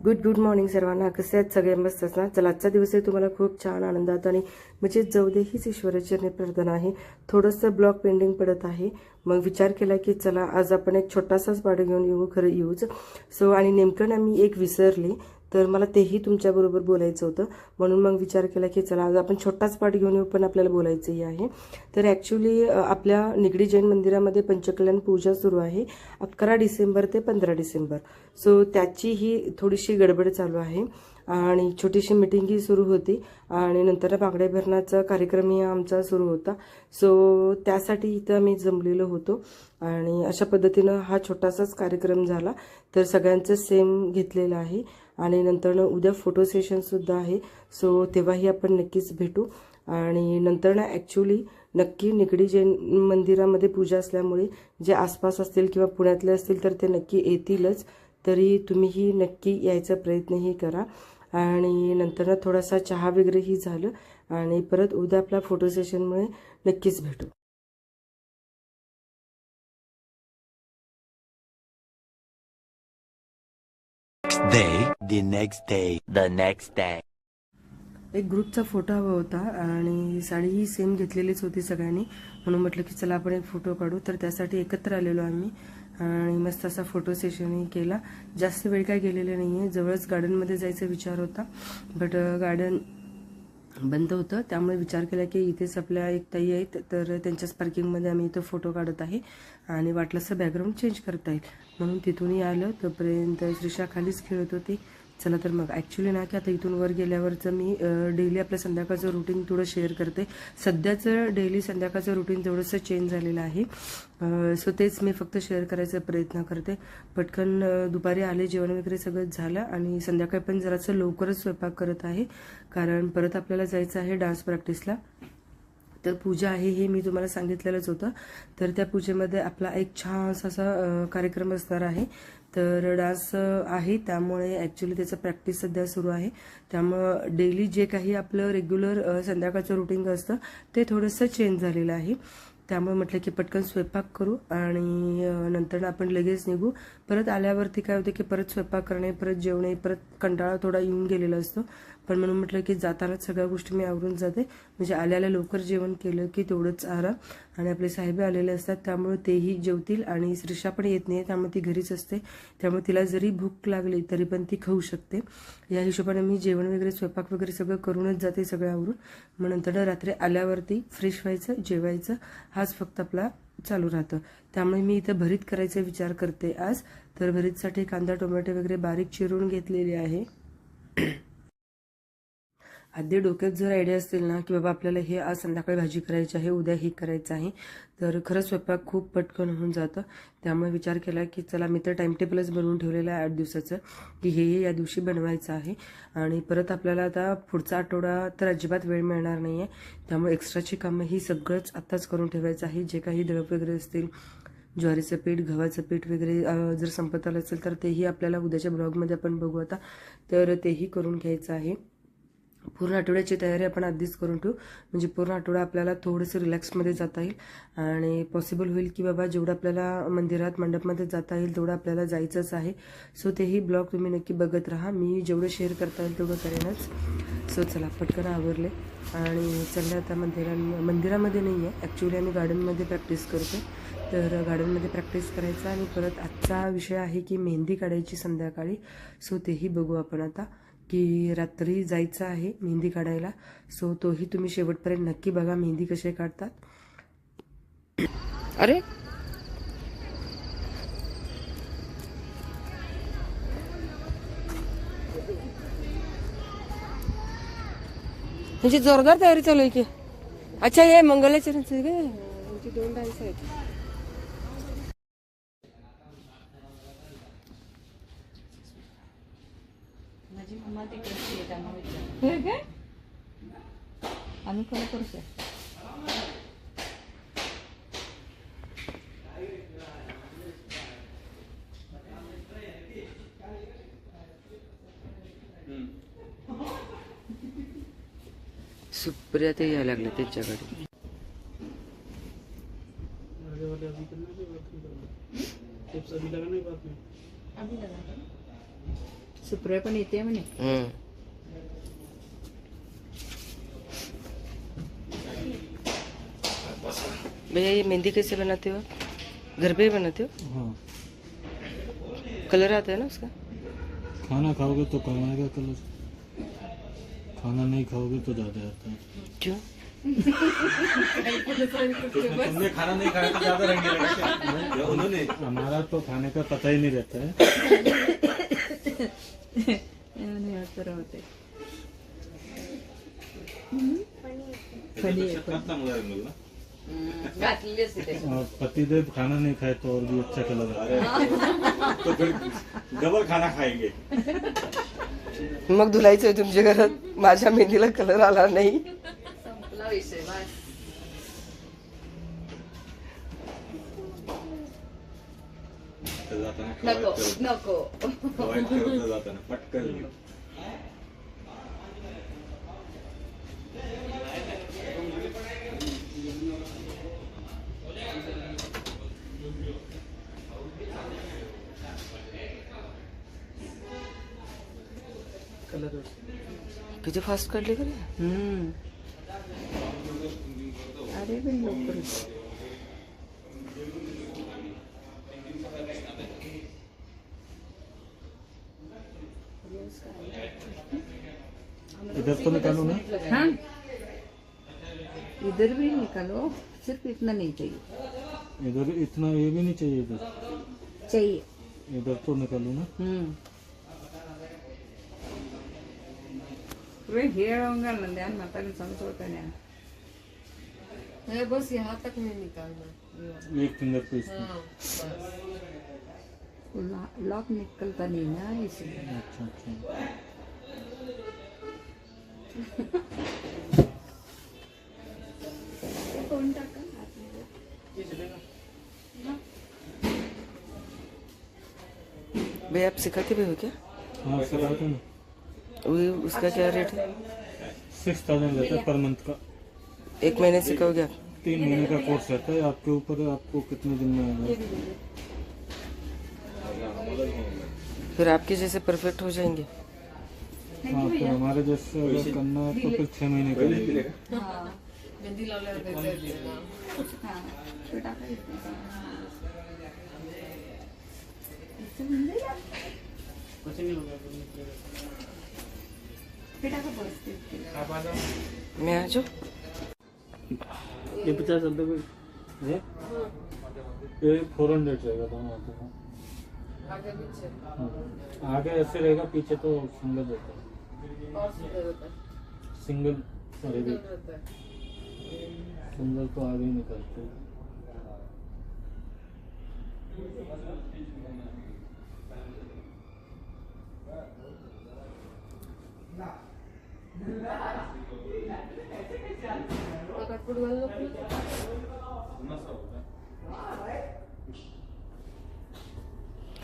Good good morning सर्वांना. कसे आहेत? सगळे मस्तच ना? चला आजचा दिवस आहे तुम्हाला खूप छान आनंदात आणि म्हणजे जाऊ दे हीच ईश्वराचरणी प्रार्थना आहे. थोडंसं ब्लॉक पेंडिंग पडत आहे. मग विचार केला की चला आज आपण एक छोटासाच पाठ घेऊन येऊ खरं येऊच. सो आणि नेमकं ना मी एक विसरले. तर मला तेही तुमच्याबरोबर बोलायचं होतं. म्हणून मग विचार केला की चला आज आपण छोटाच पाठ घेऊन येऊ पण आपल्याला बोलायचंही आहे. तर ॲक्च्युली आपल्या निगडी जैन मंदिरामध्ये पंचकल्याण पूजा सुरू आहे अकरा डिसेंबर ते पंधरा डिसेंबर. सो त्याची ही थोडीशी गडबड चालू आहे. आणि छोटीशी मिटिंगही सुरू होती. आणि नंतर बांगडे भरण्याचा कार्यक्रमही आमचा सुरू होता. सो त्यासाठी इथं आम्ही जमलेलो होतो. आणि अशा पद्धतीनं हा छोटासाच कार्यक्रम झाला. तर सगळ्यांचं सेम घेतलेलं आहे. आणि नंतर उद्या फोटो सेशनसुद्धा आहे. सो तेव्हाही आपण नक्कीच भेटू. आणि नंतर ना ॲक्च्युली नक्की निगडी जैन मंदिरामध्ये पूजा असल्यामुळे जे आसपास असतील किंवा पुण्यातले असतील तर ते नक्की येतीलच. तरी तुम्हीही नक्की यायचा प्रयत्नही करा. आणि नंतर ना थोडासा चहा वगैरेही झालं. आणि परत उद्या आपल्या फोटो सेशनमुळे नक्कीच भेटू. The next day, the next day. एक ग्रुपचा फोटो हवा होता आणि साडीही सेम घेतलेलीच होती सगळ्यांनी. म्हणून म्हटलं की चला आपण एक फोटो काढू. तर त्यासाठी एकत्र आलेलो आम्ही. आणि मस्त असा फोटो सेशनही केला. जास्त वेळ काय गेलेला नाही आहे जवळच गार्डनमध्ये जायचा विचार होता. बट गार्डन uh, बंद होतं. त्यामुळे विचार केला की इथेच आपल्या एक ताई आहेत. तर त्यांच्याच पार्किंगमध्ये आम्ही इथं फोटो काढत आहे. आणि वाटलंसं बॅकग्राऊंड चेंज करता येईल. म्हणून तिथूनही आलं. तोपर्यंत श्रीषा खालीच खेळत होती. चला तर मग ॲक्च्युली ना की आता इथून वर गेल्यावरचं मी डेली आपलं संध्याकाळचं रुटीन थोडं शेअर करते. सध्याचं डेली संध्याकाळचं रुटीन थोडंसं चेंज झालेलं आहे. सो तेच मी फक्त शेअर करायचा प्रयत्न करते. पटकन दुपारी आले जेवण वगैरे सगळं झालं आणि संध्याकाळी पण जरासं लवकरच स्वयंपाक करत आहे. कारण परत आपल्याला जायचं आहे डान्स प्रॅक्टिसला तर पूजा आहे हे मी तुम्हाला सांगितलेलंच होतं. तर त्या पूजेमध्ये आपला एक छानसा असा कार्यक्रम असणार आहे. तर डान्स आहे. त्यामुळे ॲक्च्युली त्याचं प्रॅक्टिस सध्या सुरू आहे. त्यामुळं डेली जे काही आपलं रेग्युलर संध्याकाळचं रुटीन असतं ते थोडंसं चेंज झालेलं आहे. त्यामुळे म्हटलं की पटकन स्वयंपाक करू आणि नंतर आपण लगेच निघू. परत आल्यावरती काय होतं की परत स्वयंपाक करणे परत जेवणे परत कंटाळा थोडा येऊन गेलेला असतो. पण म्हणून म्हटलं की जातानाच सगळ्या गोष्टी मी आवरून जाते. म्हणजे आल्याला लवकर जेवण केलं की तेवढंच आरा आणि आपले साहेब आलेले असतात त्यामुळे तेही जेवतील आणि श्रीषा पण येत नाही त्यामुळे ती घरीच असते. त्यामुळे तिला जरी भूक लागली तरी पण ती खाऊ शकते. या हिशोबाने मी जेवण वगैरे स्वयंपाक वगैरे सगळं करूनच जाते सगळं आवरून. मग नंतर रात्री आल्यावरती फ्रेश व्हायचं जेवायचं. हाच फक्त आपला चालू राहतं. त्यामुळे मी इथं भरीत करायचा विचार करते आज. तर भरीतसाठी कांदा टोमॅटो वगैरे बारीक चिरून घेतलेली आहे. आधी डोक्यात जर आयडिया असतील ना की बाबा आपल्याला हे आज संध्याकाळी भाजी करायची आहे उद्या ही करायचं आहे तर खरंच स्वयंपाक खूप पटकन होऊन जातं. त्यामुळे विचार केला की चला मी तर टाईमटेबलच बनवून ठेवलेलं आहे आठ दिवसाचं की हे या दिवशी बनवायचं आहे. आणि परत आपल्याला आता पुढचा आठवडा तर अजिबात वेळ मिळणार नाही आहे त्यामुळे एक्स्ट्राची कामं ही सगळंच आत्ताच करून ठेवायचं आहे. जे काही दळप वगैरे असतील ज्वारीचं पीठ गव्हाचं पीठ वगैरे जर संपत आलं असेल तर तेही आपल्याला उद्याच्या ब्लॉगमध्ये आपण बघू आता. तर तेही करून घ्यायचं आहे. पूर्ण आठवड्याची तयारी आपण आधीच करून ठेवू. म्हणजे पूर्ण आठवडा आपल्याला थोडंसं रिलॅक्समध्ये जाता येईल. आणि पॉसिबल होईल की बाबा जेवढं आपल्याला मंदिरात मंडपमध्ये जाता येईल तेवढं आपल्याला जायचंच आहे. सो तेही ब्लॉग तुम्ही नक्की बघत राहा. मी जेवढं शेअर करता येईल तेवढं करेनच. सो चला पटकन आवरले. आणि चाललं आता मंदिरां मंदिरामध्ये नाही आहे ॲक्च्युली आम्ही गार्डनमध्ये प्रॅक्टिस करतो तर गार्डनमध्ये प्रॅक्टिस करायचं आणि परत आजचा विषय आहे की मेहंदी काढायची संध्याकाळी. सो तेही बघू आपण आता. की रात्री जायचं आहे मेहंदी काढायला. सो तोही तुम्ही शेवटपर्यंत नक्की बघा मेहंदी कसे काढतात. अरे. ह्याची जोरदार तयारी चालू आहे की. अच्छा हे मंगलाचरणचं यांचे दोन डान्स आहेत हे काय करतो सुप्रिया ते यायला लागले त्यांच्याकडे. सुप्रिया पण येते म्हणे. भैया ये मेहंदी कैसे बनाते हो घर पे ही बनाते हो? हाँ। कलर आता है ना उसका? खाना खाओगे तो कम आएगा कलर। खाना नहीं खाओगे तो ज़्यादा आता है। क्यों? तुमने खाना नहीं खाया तो ज़्यादा रंग उन्होंने हमारा तो खाने का पता ही नहीं रहता है। होते घातलेली असते त्याच्यात. और पतिदेव खाना नहीं खाए तो और भी अच्छा कलर है तो फिर डबल खाना खाएंगे. मग धुलायचंय तुमच्या घरात? माझ्या मेहंदीला कलर आला नाही. संपला विषय बस. तर जाताना नको कवायत नको. कवायत करत जाताना पटकन किती फास्ट काढले का रे? हम्म। अरे इधर तो निकालो ना। हाँ। इधर भी निकालो सिर्फ़ इतना नहीं चाहिए। इधर इतना ये भी नहीं चाहिए इधर। चाहिए। इधर तो निकालो ना। हम्म। पूरे घेर होंगे नंदयान माता के समझो बस यहाँ तक नहीं निकालना। एक फिंगर पे हाँ, लॉक निकलता नहीं ना इसलिए। अच्छा अच्छा। कौन टाका भैया आप सिखाते भी हो क्या? हाँ सिखाते हैं। उसका क्या रेट है? सिक्स थाउज़ेंड रहता है पर मंथ का। एक महीने सिखाओगे आप? तीन महीने का कोर्स रहता है आपके ऊपर आपको कितने दिन में आएगा? फिर आपके जैसे परफेक्ट हो जाएँगे। हाँ तो हमारे जैसे अगर करना है तो फिर छह महीने का लगेगा मेहंदी लावल्यावर त्याचं येते ना. मैं आ ये पचास रुपये ये ये फोर हंड्रेड रहेगा दोनों हाथों आगे पीछे हाँ। आगे ऐसे रहेगा पीछे तो सिंगल रहता है है सिंगल है सिंगल तो आगे ही निकलते हैं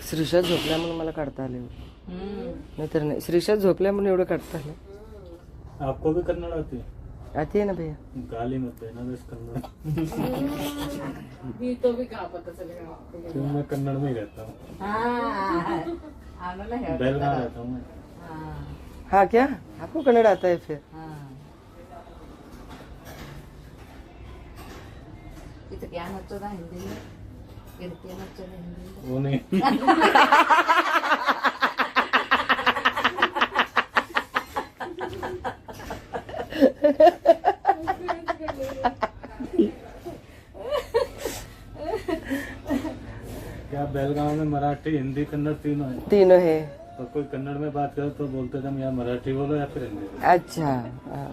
श्रीषा झोपल्या म्हणून मला काढता आले. नाहीतर नाही श्रीषा झोपल्या म्हणून एवढं काढता आलं. आपको भी कन्नड़ आती है आती है ना भैया? गाली मत देना बस कन्नड़ मी तो भी कहा पता चलेगा क्यों मैं कन्नड़ में ही रहता हूँ. आम्हाला हे बेलगाम रहता हूँ मैं हाँ. हाँ क्या? आपको कन्नड़ आता है फिर? हाँ। वो नहीं। क्या बेलगांव में मराठी हिंदी कन्नड़ तीनों है? तीनों है। तो कोई कन्नड़ में बात करे तो बोलते थे हम या मराठी बोलो या फिर हिंदी बोलो अच्छा हाँ.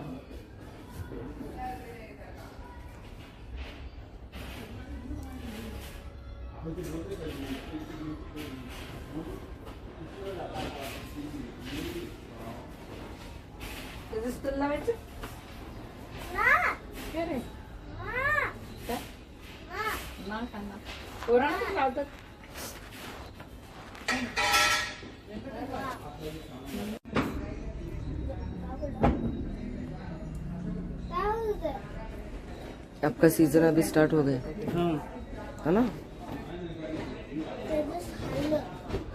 तुझं स्टूल लावायचं काय रे? काय? नाव सांग ना. पोरांना पण लावतात आपका सीजन अभी स्टार्ट हो गया। है। ना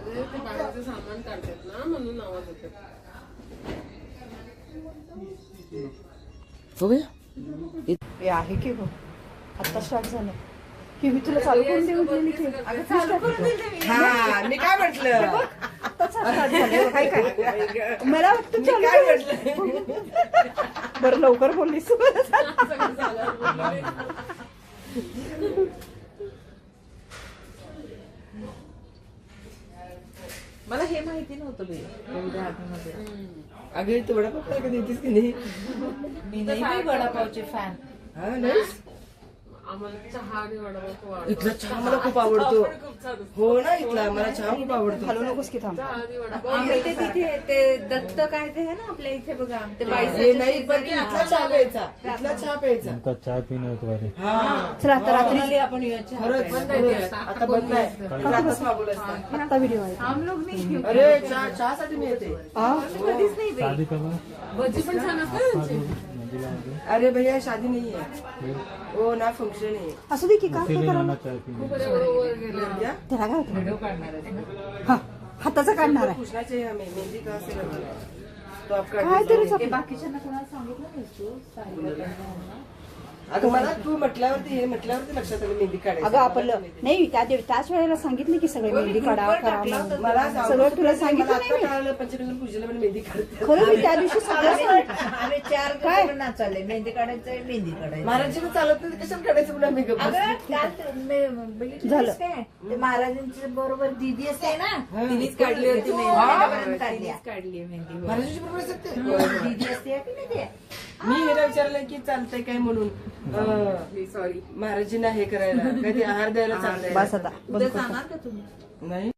अरे ते बाहेरचं सामान काढतात ना? म्हणून हो गया? हे आहे की हो आता स्टार्ट झालं. की मी तुला चालू करून देऊ हा मी काय म्हटलं? काय? मला बरं लवकर बोललीस मला हे माहिती नव्हतं बाई एवढ्या आतमध्ये. अगं तू वडापाव कधी येतेस की नाही? मी नाही वडापावचे फॅन हा नाहीस? इथला चहा मला खूप आवडतो. हो ना इथला मला चहा खूप आवडतो. हलू नकोस की थांब. इथे तिथे ते दत्त काय ते आहे ना आपल्या इथे बघा. ते बाईस नाही पण इथला चहा प्यायचा. इथला चहा प्यायचा. चाय पीने होतो अरे हा. चला आता रात्री आपण खरंच. आता बंद आहे. रात्रच मागवलं असतं. आता व्हिडिओ आहे. हम लोग नाही अरे चहा चहासाठी मी येते. हा? कधीच नाही है भजी पण छान असतात में अरे भैया शादी नहीं है? वो ना फंक्शन है असू दे की का काय क्या त्याला होतं? हा हाताचा काढणार आहे. पूछना चाहिए हमें मेहंदी कहाँ से लगवाना है? तो आप कर काय. तरी बाकीच्यांना कोणाला सांगितलं नाहीस तू? सांगितलं अगं मला तू म्हटल्यावरती हे म्हटल्यावरती लक्षात आलं मेहंदी काढायची अगं आपण नाही त्या दिव- त्याच वेळेला सांगितलं की सगळे मेहंदी काढा करा. मला सगळं तुला सांगितलं आता नाही मी. कळालं पंचनगर पूजेला पण मेहंदी काढते खरं मी त्या दिवशी सगळं सांगितलं. आम्ही चार काय? जण नाचाले मेहंदी काढायचंय मेहंदी काढायचं महाराजची पण चालत नाही कशाला काढायचं म्हणून आम्ही गप्प अगं बसलो. काल ते मे- बघितलं झालं. काय ते महाराजांच्या बरोबर दीदी असते ना हा. तिनेच काढली होती मेहंदी हा. काढली काढली मेहंदी हो. महाराजांची बरोबर. दीदी असते की नाही ते मी हिला विचारलं की चालतंय काय म्हणून? सॉरी महाराजींना हे करायला. ते आहार द्यायला चालतंय बस आता. बंद उद्या कर. जाणार का तुम्ही? नाही.